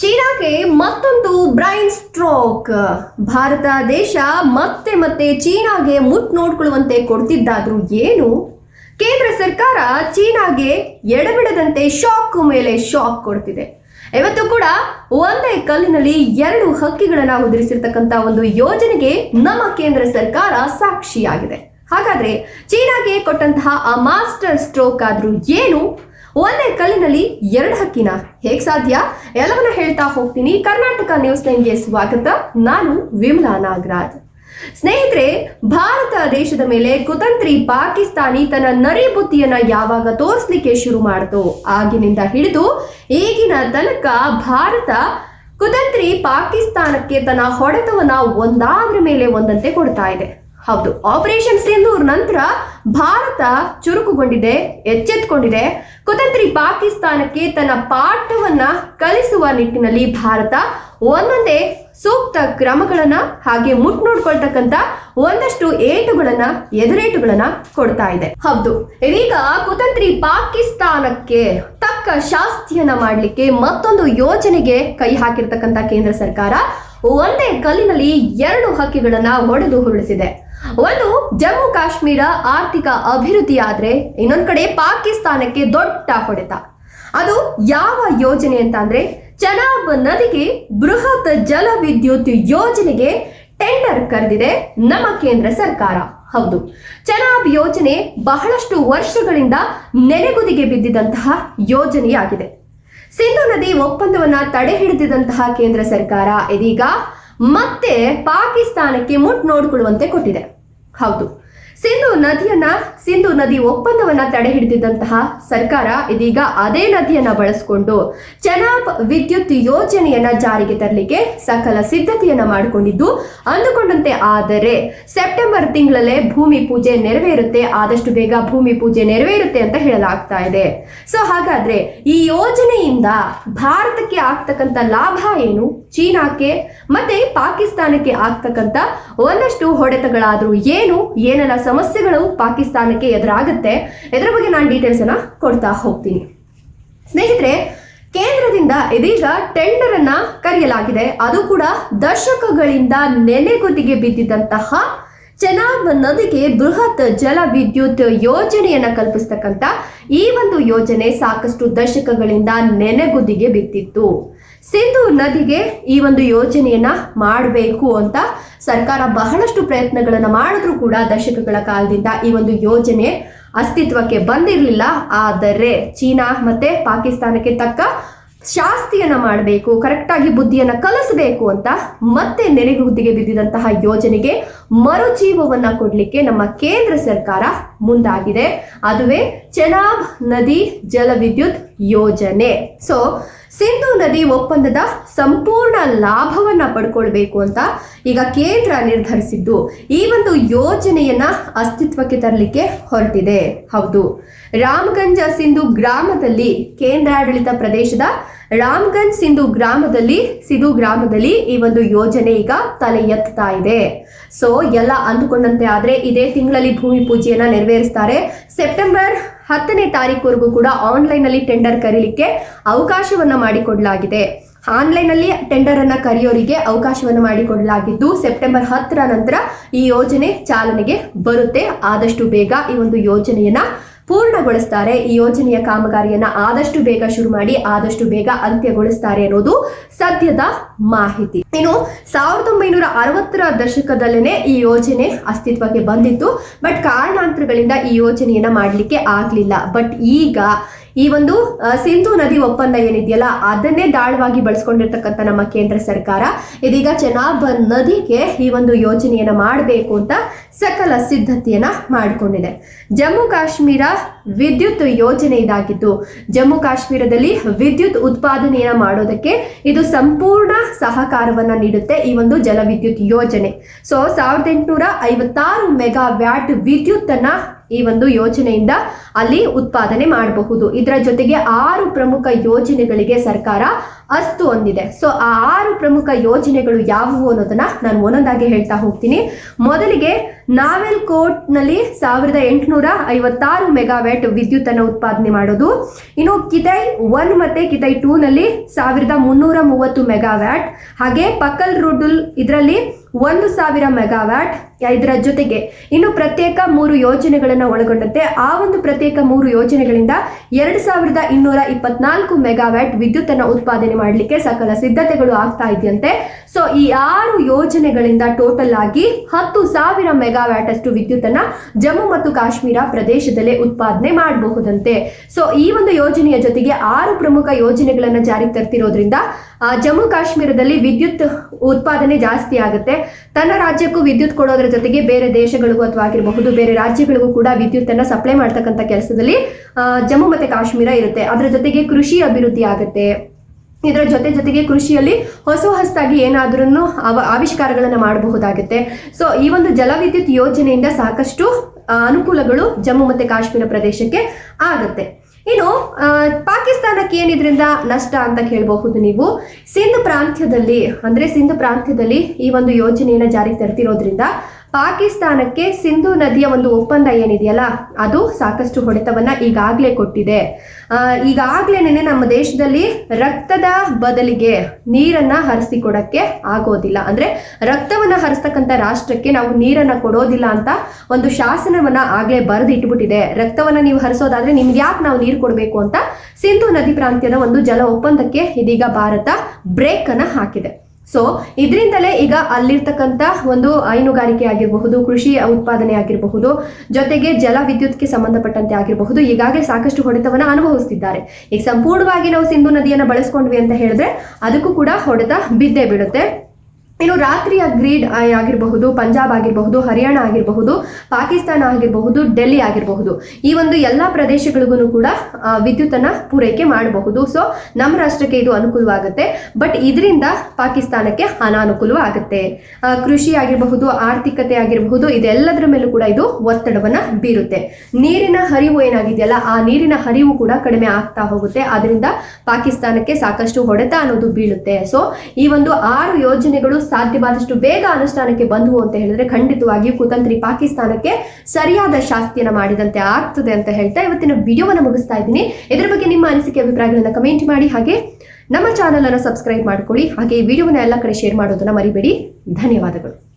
ಚೀನಾಗೆ ಮತ್ತೊಂದು brain stroke. Bharat ದೇಶ ಮತ್ತೆ ಮತ್ತೆ ಚೀನಾಗೆ ಮುಟ್ ನೋಡ್ಕೊಳ್ಳುವಂತೆ ಕೊಡ್ತಿದ್ದಾದ್ರೂ ಏನು? ಕೇಂದ್ರ ಸರ್ಕಾರ ಚೀನಾಗೆ ಎಡಬಿಡದಂತೆ ಶಾಕ್ ಮೇಲೆ ಶಾಕ್ ಕೊಡ್ತಿದೆ. ಇವತ್ತು ಕೂಡ ಒಂದೇ ಕಲ್ಲಿನಲ್ಲಿ ಎರಡು ಹಕ್ಕಿಗಳನ್ನ ಉದುರಿಸಿರ್ತಕ್ಕಂತ ಒಂದು ಯೋಜನೆಗೆ ನಮ್ಮ ಕೇಂದ್ರ ಸರ್ಕಾರ ಸಾಕ್ಷಿಯಾಗಿದೆ. ಹಾಗಾದ್ರೆ ಚೀನಾಗೆ ಕೊಟ್ಟಂತಹ ಆ ಮಾಸ್ಟರ್ ಸ್ಟ್ರೋಕ್ ಆದ್ರೂ ಏನು? ಒಂದೇ ಕಲ್ಲಿನಲ್ಲಿ ಎರಡು ಹಕ್ಕಿನ. ಹೇಗ್ ಸಾಧ್ಯ? ಎಲ್ಲವನ್ನ ಹೇಳ್ತಾ ಹೋಗ್ತೀನಿ. ಕರ್ನಾಟಕ ನ್ಯೂಸ್ ನೈನ್ಗೆ ಸ್ವಾಗತ. ನಾನು ವಿಮಲಾ ನಾಗರಾಜ್. ಸ್ನೇಹಿತರೆ, ಭಾರತ ದೇಶದ ಮೇಲೆ ಕುತಂತ್ರಿ ಪಾಕಿಸ್ತಾನಿ ತನ್ನ ನರಿ ಬುದ್ಧಿಯನ್ನ ಯಾವಾಗ ತೋರಿಸ್ಲಿಕ್ಕೆ ಶುರು ಮಾಡ್ತೋ? ಆಗಿನಿಂದ ಹಿಡಿದು ಈಗಿನ ತನಕ ಭಾರತ ಕುತಂತ್ರಿ ಪಾಕಿಸ್ತಾನಕ್ಕೆ ತನ್ನ ಹೊಡೆತವನ್ನ ಒಂದಾದ್ರ ಮೇಲೆ ಒಂದಂತೆ ಕೊಡ್ತಾ ಇದೆ. ಹೌದು. ಆಪರೇಷನ್ ಸಿಂಧೂರ್ ನಂತರ ಭಾರತ ಚುರುಕುಗೊಂಡಿದೆ ಎಚ್ಚೆತ್ತುಕೊಂಡಿದೆ ಕುತಂತ್ರಿ ಪಾಕಿಸ್ತಾನಕ್ಕೆ ತನ್ನ ಪಾಠವನ್ನ ಕಲಿಸುವ ನಿಟ್ಟಿನಲ್ಲಿ ಭಾರತ ಒಂದೊಂದೇ ಸೂಕ್ತ ಕ್ರಮಗಳನ್ನ ಹಾಗೆ ಮುಟ್ ನೋಡ್ಕೊಳ್ತಕ್ಕಂತ ಒಂದಷ್ಟು ಏಟುಗಳನ್ನ, ಎದುರೇಟುಗಳನ್ನ ಕೊಡ್ತಾ ಇದೆ. ಹೌದು. ಇದೀಗ ಕುತಂತ್ರಿ ಪಾಕಿಸ್ತಾನಕ್ಕೆ ತಕ್ಕ ಶಾಸ್ತಿಯನ್ನ ಮಾಡಲಿಕ್ಕೆ ಮತ್ತೊಂದು ಯೋಜನೆಗೆ ಕೈ ಹಾಕಿರ್ತಕ್ಕಂತ ಕೇಂದ್ರ ಸರ್ಕಾರ ಒಂದೇ ಕಲ್ಲಿನಲ್ಲಿ ಎರಡು ಹಕ್ಕಿಗಳನ್ನ ಹೊಡೆದು ಉರುಳಿಸಿದೆ ಒಂದು ಜಮ್ಮು ಕಾಶ್ಮೀರ ಆರ್ಥಿಕ ಅಭಿವೃದ್ಧಿ ಆದ್ರೆ ಇನ್ನೊಂದ್ ಕಡೆ ಪಾಕಿಸ್ತಾನಕ್ಕೆ ದೊಡ್ಡ ಹೊಡೆತ. ಅದು ಯಾವ ಯೋಜನೆ ಅಂತ ಅಂದ್ರೆ ಚನಾಬ್ ನದಿಗೆ ಬೃಹತ್ ಜಲ ವಿದ್ಯುತ್ ಯೋಜನೆಗೆ ಟೆಂಡರ್ ಕರೆದಿದೆ ನಮ್ಮ ಕೇಂದ್ರ ಸರ್ಕಾರ. ಹೌದು, ಚನಾಬ್ ಯೋಜನೆ ಬಹಳಷ್ಟು ವರ್ಷಗಳಿಂದ ನೆನೆಗುದಿಗೆ ಬಿದ್ದಿದಂತಹ ಯೋಜನೆಯಾಗಿದೆ. ಸಿಂಧು ನದಿ ಒಪ್ಪಂದವನ್ನ ತಡೆ ಹಿಡಿದಿದಂತಹ ಕೇಂದ್ರ ಸರ್ಕಾರ ಇದೀಗ ಮತ್ತೆ ಪಾಕಿಸ್ತಾನಕ್ಕೆ ಮುಟ್ ನೋಡಿಕೊಳ್ಳುವಂತೆ ಕೊಟ್ಟಿದೆ. ಹೌದು. ಸಿಂಧು ನದಿಯನ್ನ ಸಿಂಧು ನದಿ ಒಪ್ಪಂದವನ್ನ ತಡೆ ಹಿಡಿದಿದ್ದಂತಹ ಸರ್ಕಾರ ಇದೀಗ ಅದೇ ನದಿಯನ್ನ ಬಳಸಿಕೊಂಡು ಚೆನಾಬ್ ವಿದ್ಯುತ್ ಯೋಜನೆಯನ್ನ ಜಾರಿಗೆ ತರಲಿಕ್ಕೆ ಸಕಲ ಸಿದ್ಧತೆಯನ್ನ ಮಾಡಿಕೊಂಡಿದ್ದು ಅಂದುಕೊಂಡಂತೆ ಆದರೆ ಸೆಪ್ಟೆಂಬರ್ ತಿಂಗಳಲ್ಲೇ ಭೂಮಿ ಪೂಜೆ ನೆರವೇರುತ್ತೆ, ಆದಷ್ಟು ಬೇಗ ಭೂಮಿ ಪೂಜೆ ನೆರವೇರುತ್ತೆ ಅಂತ ಹೇಳಲಾಗ್ತಾ ಇದೆ. ಸೊ ಹಾಗಾದ್ರೆ ಈ ಯೋಜನೆಯಿಂದ ಭಾರತಕ್ಕೆ ಆಗ್ತಕ್ಕಂಥ ಲಾಭ ಏನು? ಚೀನಾಕ್ಕೆ ಮತ್ತೆ ಪಾಕಿಸ್ತಾನಕ್ಕೆ ಆಗ್ತಕ್ಕಂಥ ಒಂದಷ್ಟು ಹೊಡೆತಗಳಾದ್ರೂ ಏನು? ಏನೆಲ್ಲ ಸಮಸ್ಯೆಗಳು ಪಾಕಿಸ್ತಾನಕ್ಕೆ ಎದುರಾಗುತ್ತೆ. ಇದರ ಬಗ್ಗೆ ನಾನು ಡೀಟೇಲ್ಸ್ ಅನ್ನ ಕೊಡ್ತಾ ಹೋಗ್ತೀನಿ. ಸ್ನೇಹಿತರೆ, ಕೇಂದ್ರದಿಂದ ಇದೀಗ ಟೆಂಡರ್ ಅನ್ನ ಕರೆಯಲಾಗಿದೆ. ಅದು ಕೂಡ ದಶಕಗಳಿಂದ ನೆನೆಗುದಿಗೆ ಬಿದ್ದಿದ್ದಂತಹ ಚೆನಾಬ್ ನದಿಗೆ ಬೃಹತ್ ಜಲ ವಿದ್ಯುತ್ ಯೋಜನೆಯನ್ನ ಕಲ್ಪಿಸ್ತಕ್ಕಂತ ಈ ಒಂದು ಯೋಜನೆ ಸಾಕಷ್ಟು ದಶಕಗಳಿಂದ ನೆನೆಗುದಿಗೆ ಬಿದ್ದಿತ್ತು ಸಿಂಧು ನದಿಗೆ ಈ ಒಂದು ಯೋಜನೆಯನ್ನ ಮಾಡಬೇಕು ಅಂತ ಸರ್ಕಾರ ಬಹಳಷ್ಟು ಪ್ರಯತ್ನಗಳನ್ನ ಮಾಡಿದ್ರು ಕೂಡ ದಶಕಗಳ ಕಾಲದಿಂದ ಈ ಒಂದು ಯೋಜನೆ ಅಸ್ತಿತ್ವಕ್ಕೆ ಬಂದಿರಲಿಲ್ಲ. ಆದರೆ ಚೀನಾ ಮತ್ತೆ ಪಾಕಿಸ್ತಾನಕ್ಕೆ ತಕ್ಕ ಶಾಸ್ತಿಯನ್ನ ಮಾಡಬೇಕು, ಕರೆಕ್ಟಾಗಿ ಬುದ್ಧಿಯನ್ನ ಕಲಿಸಬೇಕು ಅಂತ ಮತ್ತೆ ನೆನೆಗುದಿಗೆ ಬಿದ್ದಿದಂತಹ ಯೋಜನೆಗೆ ಮರುಜೀವವನ್ನ ಕೊಡ್ಲಿಕ್ಕೆ ನಮ್ಮ ಕೇಂದ್ರ ಸರ್ಕಾರ ಮುಂದಾಗಿದೆ. ಅದುವೇ ಚೆನಾಬ್ ನದಿ ಜಲವಿದ್ಯುತ್ ಯೋಜನೆ. ಸೊ ಸಿಂಧು ನದಿ ಒಪ್ಪಂದದ ಸಂಪೂರ್ಣ ಲಾಭವನ್ನ ಪಡ್ಕೊಳ್ಬೇಕು ಅಂತ ಈಗ ಕೇಂದ್ರ ನಿರ್ಧರಿಸಿದ್ದು. ಈ ಒಂದು ಯೋಜನೆಯನ್ನ ಅಸ್ತಿತ್ವಕ್ಕೆ ತರಲಿಕ್ಕೆ ಹೊರಟಿದೆ. ಹೌದು. ರಾಮಗಂಜ ಸಿಂಧು ಗ್ರಾಮದಲ್ಲಿ ಕೇಂದ್ರಾಡಳಿತ ಪ್ರದೇಶದ ರಾಮ್ಗಂಜ್ ಸಿಂಧು ಗ್ರಾಮದಲ್ಲಿ, ಸಿಧು ಗ್ರಾಮದಲ್ಲಿ ಈ ಒಂದು ಯೋಜನೆ ಈಗ ತಲೆ ಎತ್ತಾ ಇದೆ. ಸೊ ಎಲ್ಲ ಅಂದುಕೊಂಡಂತೆ ಆದ್ರೆ ಇದೇ ತಿಂಗಳಲ್ಲಿ ಭೂಮಿ ಪೂಜೆಯನ್ನ ನೆರವೇರಿಸ್ತಾರೆ. ಸೆಪ್ಟೆಂಬರ್ ಹತ್ತನೇ ತಾರೀಕುವರೆಗೂ ಕೂಡ ಆನ್ಲೈನ್ ಅಲ್ಲಿ ಟೆಂಡರ್ ಕರೀಲಿಕ್ಕೆ ಅವಕಾಶವನ್ನ ಮಾಡಿಕೊಡಲಾಗಿದೆ. ಆನ್ಲೈನ್ ಅಲ್ಲಿ ಟೆಂಡರ್ ಅನ್ನ ಕರೆಯೋರಿಗೆ ಅವಕಾಶವನ್ನು ಮಾಡಿಕೊಡಲಾಗಿದ್ದು, ಸೆಪ್ಟೆಂಬರ್ ಹತ್ತರ ನಂತರ ಈ ಯೋಜನೆ ಚಾಲನೆಗೆ ಬರುತ್ತೆ. ಆದಷ್ಟು ಬೇಗ ಈ ಒಂದು ಯೋಜನೆಯನ್ನ ಪೂರ್ಣಗೊಳಿಸ್ತಾರೆ. ಈ ಯೋಜನೆಯ ಕಾಮಗಾರಿಯನ್ನ ಆದಷ್ಟು ಬೇಗ ಶುರು ಮಾಡಿ, ಆದಷ್ಟು ಬೇಗ ಅಂತ್ಯಗೊಳಿಸ್ತಾರೆ ಅನ್ನೋದು ಸದ್ಯದ ಮಾಹಿತಿ. ಇನ್ನು ಸಾವಿರದ ಒಂಬೈನೂರ ಅರವತ್ತರ ದಶಕದಲ್ಲೇನೆ ಈ ಯೋಜನೆ ಅಸ್ತಿತ್ವಕ್ಕೆ ಬಂದಿತ್ತು. ಬಟ್ ಕಾರಣಾಂತರಗಳಿಂದ ಈ ಯೋಜನೆಯನ್ನ ಮಾಡಲಿಕ್ಕೆ ಆಗ್ಲಿಲ್ಲ. ಬಟ್ ಈಗ ಈ ಒಂದು ಸಿಂಧು ನದಿ ಒಪ್ಪಂದ ಏನಿದೆಯಲ್ಲ, ಅದನ್ನೇ ದಾಳವಾಗಿ ಬಳಸ್ಕೊಂಡಿರ್ತಕ್ಕಂಥ ನಮ್ಮ ಕೇಂದ್ರ ಸರ್ಕಾರ. ಇದೀಗ ಚೆನಾಬ್ ನದಿಗೆ ಈ ಒಂದು ಯೋಜನೆಯನ್ನ ಮಾಡಬೇಕು ಅಂತ ಸಕಲ ಸಿದ್ಧತೆಯನ್ನ ಮಾಡಿಕೊಂಡಿದೆ. ಜಮ್ಮು ಕಾಶ್ಮೀರ ವಿದ್ಯುತ್ ಯೋಜನೆ ಇದಾಗಿದ್ದು, ಜಮ್ಮು ಕಾಶ್ಮೀರದಲ್ಲಿ ವಿದ್ಯುತ್ ಉತ್ಪಾದನೆಯನ್ನ ಮಾಡೋದಕ್ಕೆ ಇದು ಸಂಪೂರ್ಣ ಸಹಕಾರವನ್ನ ನೀಡುತ್ತೆ ಈ ಒಂದು ಜಲವಿದ್ಯುತ್ ಯೋಜನೆ. ಸೊ, ಸಾವಿರದ ಎಂಟುನೂರ ಐವತ್ತಾರು ಮೆಗಾ ವ್ಯಾಟ್ ವಿದ್ಯುತ್ ಅನ್ನ ಈ ಒಂದು ಯೋಜನೆಯಿಂದ ಅಲ್ಲಿ ಉತ್ಪಾದನೆ ಮಾಡಬಹುದು. ಇದರ ಜೊತೆಗೆ ಆರು ಪ್ರಮುಖ ಯೋಜನೆಗಳಿಗೆ ಸರ್ಕಾರ ಅಸ್ತು ಹೊಂದಿದೆ. ಸೊ ಆ ಆರು ಪ್ರಮುಖ ಯೋಜನೆಗಳು ಯಾವುವು ಅನ್ನೋದನ್ನ ನಾನು ಒಂದೊಂದಾಗಿ ಹೇಳ್ತಾ ಹೋಗ್ತೀನಿ. ಮೊದಲಿಗೆ ನಾವೆಲ್ ಕೋಟ್ನಲ್ಲಿ ಸಾವಿರದ ಎಂಟುನೂರ ಐವತ್ತಾರು ಮೆಗಾವ್ಯಾಟ್ ವಿದ್ಯುತ್ ಅನ್ನು ಉತ್ಪಾದನೆ ಮಾಡೋದು. ಇನ್ನು ಕಿತೈ ಒನ್ ಮತ್ತೆ ಕಿತೈ ಟೂ ನಲ್ಲಿ ಸಾವಿರದ ಮುನ್ನೂರ ಮೂವತ್ತು ಮೆಗಾವ್ಯಾಟ್, ಹಾಗೆ ಪಕ್ಕಲ್ ರುಡುಲ್ ಇದರಲ್ಲಿ ಒಂದು ಸಾವಿರ ಮೆಗಾವ್ಯಾಟ್ ಇದರ ಜೊತೆಗೆ ಇನ್ನು ಪ್ರತ್ಯೇಕ ಮೂರು ಯೋಜನೆಗಳನ್ನು ಒಳಗೊಂಡಂತೆ ಆ ಒಂದು ಪ್ರತ್ಯೇಕ ಮೂರು ಯೋಜನೆಗಳಿಂದ ಎರಡು ಸಾವಿರದ ಇನ್ನೂರ ಇಪ್ಪತ್ನಾಲ್ಕು ಮೆಗಾವ್ಯಾಟ್ ವಿದ್ಯುತ್ ಅನ್ನು ಉತ್ಪಾದನೆ ಮಾಡಲಿಕ್ಕೆ ಸಕಲ ಸಿದ್ಧತೆಗಳು ಆಗ್ತಾ ಇದೆಯಂತೆ. ಸೊ ಈ ಆರು ಯೋಜನೆಗಳಿಂದ ಟೋಟಲ್ ಆಗಿ ಹತ್ತು ಸಾವಿರ ಮೆಗಾವ್ಯಾಟ್ ಅಷ್ಟು ವಿದ್ಯುತ್ ಅನ್ನ ಜಮ್ಮು ಮತ್ತು ಕಾಶ್ಮೀರ ಪ್ರದೇಶದಲ್ಲೇ ಉತ್ಪಾದನೆ ಮಾಡಬಹುದಂತೆ. ಸೊ ಈ ಒಂದು ಯೋಜನೆಯ ಜೊತೆಗೆ ಆರು ಪ್ರಮುಖ ಯೋಜನೆಗಳನ್ನು ಜಾರಿಗೆ ತರ್ತಿರೋದ್ರಿಂದ ಜಮ್ಮು ಕಾಶ್ಮೀರದಲ್ಲಿ ವಿದ್ಯುತ್ ಉತ್ಪಾದನೆ ಜಾಸ್ತಿ ಆಗುತ್ತೆ. ತನ್ನ ರಾಜ್ಯಕ್ಕೂ ವಿದ್ಯುತ್ ಕೊಡೋದ್ರ ಜೊತೆಗೆ ಬೇರೆ ದೇಶಗಳಿಗೂ ಅಥವಾ ಆಗಿರಬಹುದು, ಬೇರೆ ರಾಜ್ಯಗಳಿಗೂ ಕೂಡ ವಿದ್ಯುತ್ ಅನ್ನ ಸಪ್ಲೈ ಮಾಡ್ತಕ್ಕಂಥ ಕೆಲಸದಲ್ಲಿ ಜಮ್ಮು ಮತ್ತೆ ಕಾಶ್ಮೀರ ಇರುತ್ತೆ. ಅದರ ಜೊತೆಗೆ ಕೃಷಿ ಅಭಿವೃದ್ಧಿ ಆಗುತ್ತೆ. ಇದರ ಜೊತೆ ಜೊತೆಗೆ ಕೃಷಿಯಲ್ಲಿ ಹೊಸ ಹೊಸದಾಗಿ ಏನಾದ್ರೂ ಅವ, ಆವಿಷ್ಕಾರಗಳನ್ನು ಮಾಡಬಹುದಾಗುತ್ತೆ. ಸೊ ಈ ಒಂದು ಜಲವಿದ್ಯುತ್ ಯೋಜನೆಯಿಂದ ಸಾಕಷ್ಟು ಅನುಕೂಲಗಳು ಜಮ್ಮು ಮತ್ತು ಕಾಶ್ಮೀರ ಪ್ರದೇಶಕ್ಕೆ ಆಗುತ್ತೆ. ಇನ್ನು ಪಾಕಿಸ್ತಾನಕ್ಕೆ ಏನಿದ್ರಿಂದ ನಷ್ಟ ಅಂತ ಕೇಳಬಹುದು ನೀವು? ಸಿಂಧ್ ಪ್ರಾಂತ್ಯದಲ್ಲಿ, ಅಂದ್ರೆ ಸಿಂಧ್ ಪ್ರಾಂತ್ಯದಲ್ಲಿ ಈ ಒಂದು ಯೋಜನೆಯನ್ನು ಜಾರಿಗೆ ತರ್ತಿರೋದ್ರಿಂದ ಪಾಕಿಸ್ತಾನಕ್ಕೆ ಸಿಂಧು ನದಿಯ ಒಂದು ಒಪ್ಪಂದ ಏನಿದೆಯಲ್ಲ ಅದು ಸಾಕಷ್ಟು ಹೊಡೆತವನ್ನ ಈಗಾಗಲೇ ಕೊಟ್ಟಿದೆ. ಆ, ಈಗಾಗ್ಲೇನೆ ನಮ್ಮ ದೇಶದಲ್ಲಿ ರಕ್ತದ ಬದಲಿಗೆ ನೀರನ್ನ ಹರಿಸಿಕೊಡಕ್ಕೆ ಆಗೋದಿಲ್ಲ. ಅಂದ್ರೆ ರಕ್ತವನ್ನ ಹರಿಸ್ತಕ್ಕಂಥ ರಾಷ್ಟ್ರಕ್ಕೆ ನಾವು ನೀರನ್ನ ಕೊಡೋದಿಲ್ಲ ಅಂತ ಒಂದು ಶಾಸನವನ್ನ ಆಗ್ಲೇ ಬರೆದು ಇಟ್ಬಿಟ್ಟಿದೆ ರಕ್ತವನ್ನ ನೀವು ಹರಿಸೋದಾದ್ರೆ ನಿಮ್ಗೆ ಯಾಕೆ ನಾವು ನೀರು ಕೊಡಬೇಕು ಅಂತ ಸಿಂಧು ನದಿ ಪ್ರಾಂತ್ಯದ ಒಂದು ಜಲ ಒಪ್ಪಂದಕ್ಕೆ ಇದೀಗ ಭಾರತ ಬ್ರೇಕ್ ಅನ್ನ ಹಾಕಿದೆ. ಸೊ ಇದರಿಂದಲೇ ಈಗ ಅಲ್ಲಿರ್ತಕ್ಕಂಥ ಒಂದು ಹೈನುಗಾರಿಕೆ ಆಗಿರಬಹುದು, ಕೃಷಿ ಉತ್ಪಾದನೆ ಆಗಿರಬಹುದು, ಜೊತೆಗೆ ಜಲ ವಿದ್ಯುತ್ಗೆ ಸಂಬಂಧಪಟ್ಟಂತೆ ಆಗಿರಬಹುದು, ಈಗಾಗಲೇ ಸಾಕಷ್ಟು ಹೊಡೆತವನ್ನು ಅನುಭವಿಸ್ತಿದ್ದಾರೆ. ಈಗ ಸಂಪೂರ್ಣವಾಗಿ ನಾವು ಸಿಂಧು ನದಿಯನ್ನು ಬಳಸ್ಕೊಂಡ್ವಿ ಅಂತ ಹೇಳಿದ್ರೆ, ಅದಕ್ಕೂ ಕೂಡ ಹೊಡೆತ ಬಿದ್ದೇ ಬೀಳುತ್ತೆ ಇನ್ನು ರಾತ್ರಿಯ ಗ್ರೀಡ್ ಆಗಿರಬಹುದು ಪಂಜಾಬ್ ಆಗಿರಬಹುದು, ಹರಿಯಾಣ ಆಗಿರಬಹುದು, ಪಾಕಿಸ್ತಾನ ಆಗಿರಬಹುದು, ಡೆಲ್ಲಿ ಆಗಿರಬಹುದು. ಈ ಒಂದು ಎಲ್ಲ ಪ್ರದೇಶಗಳಿಗೂ ಕೂಡ ವಿದ್ಯುತ್ತನ್ನ ಪೂರೈಕೆ ಮಾಡಬಹುದು. ಸೊ ನಮ್ಮ ರಾಷ್ಟ್ರಕ್ಕೆ ಇದು ಅನುಕೂಲವಾಗುತ್ತೆ. ಬಟ್ ಇದರಿಂದ ಪಾಕಿಸ್ತಾನಕ್ಕೆ ಅನಾನುಕೂಲ ಆಗುತ್ತೆ ಕೃಷಿ ಆಗಿರಬಹುದು, ಆರ್ಥಿಕತೆ ಆಗಿರಬಹುದು, ಇದೆಲ್ಲದರ ಮೇಲೂ ಕೂಡ ಇದು ಒತ್ತಡವನ್ನ ಬೀರುತ್ತೆ. ನೀರಿನ ಹರಿವು ಏನಾಗಿದೆಯಲ್ಲ, ಆ ನೀರಿನ ಹರಿವು ಕೂಡ ಕಡಿಮೆ ಆಗ್ತಾ ಹೋಗುತ್ತೆ. ಅದರಿಂದ ಪಾಕಿಸ್ತಾನಕ್ಕೆ ಸಾಕಷ್ಟು ಹೊಡೆತ ಅನ್ನೋದು ಬೀಳುತ್ತೆ. ಸೊ ಈ ಒಂದು ಆರು ಯೋಜನೆಗಳು ಸಾಧ್ಯವಾದಷ್ಟು ಬೇಗ ಅನುಷ್ಠಾನಕ್ಕೆ ಬಂದವು ಅಂತ ಹೇಳಿದ್ರೆ ಖಂಡಿತವಾಗಿಯೂ ಕುತಂತ್ರಿ ಪಾಕಿಸ್ತಾನಕ್ಕೆ ಸರಿಯಾದ ಶಾಸ್ತಿಯನ್ನ ಮಾಡಿದಂತೆ ಆಗ್ತದೆ ಅಂತ ಹೇಳ್ತಾ ಇವತ್ತಿನ ವಿಡಿಯೋವನ್ನ ಮುಗಿಸ್ತಾ ಇದ್ದೀನಿ. ಇದರ ಬಗ್ಗೆ ನಿಮ್ಮ ಅನಿಸಿಕೆ, ಅಭಿಪ್ರಾಯಗಳನ್ನ ಕಮೆಂಟ್ ಮಾಡಿ. ಹಾಗೆ ನಮ್ಮ ಚಾನಲ್ ಅನ್ನು ಸಬ್ಸ್ಕ್ರೈಬ್ ಮಾಡ್ಕೊಳ್ಳಿ. ಹಾಗೆ ಈ ವಿಡಿಯೋನ ಎಲ್ಲ ಕಡೆ ಶೇರ್ ಮಾಡೋದನ್ನ ಮರಿಬೇಡಿ. ಧನ್ಯವಾದಗಳು.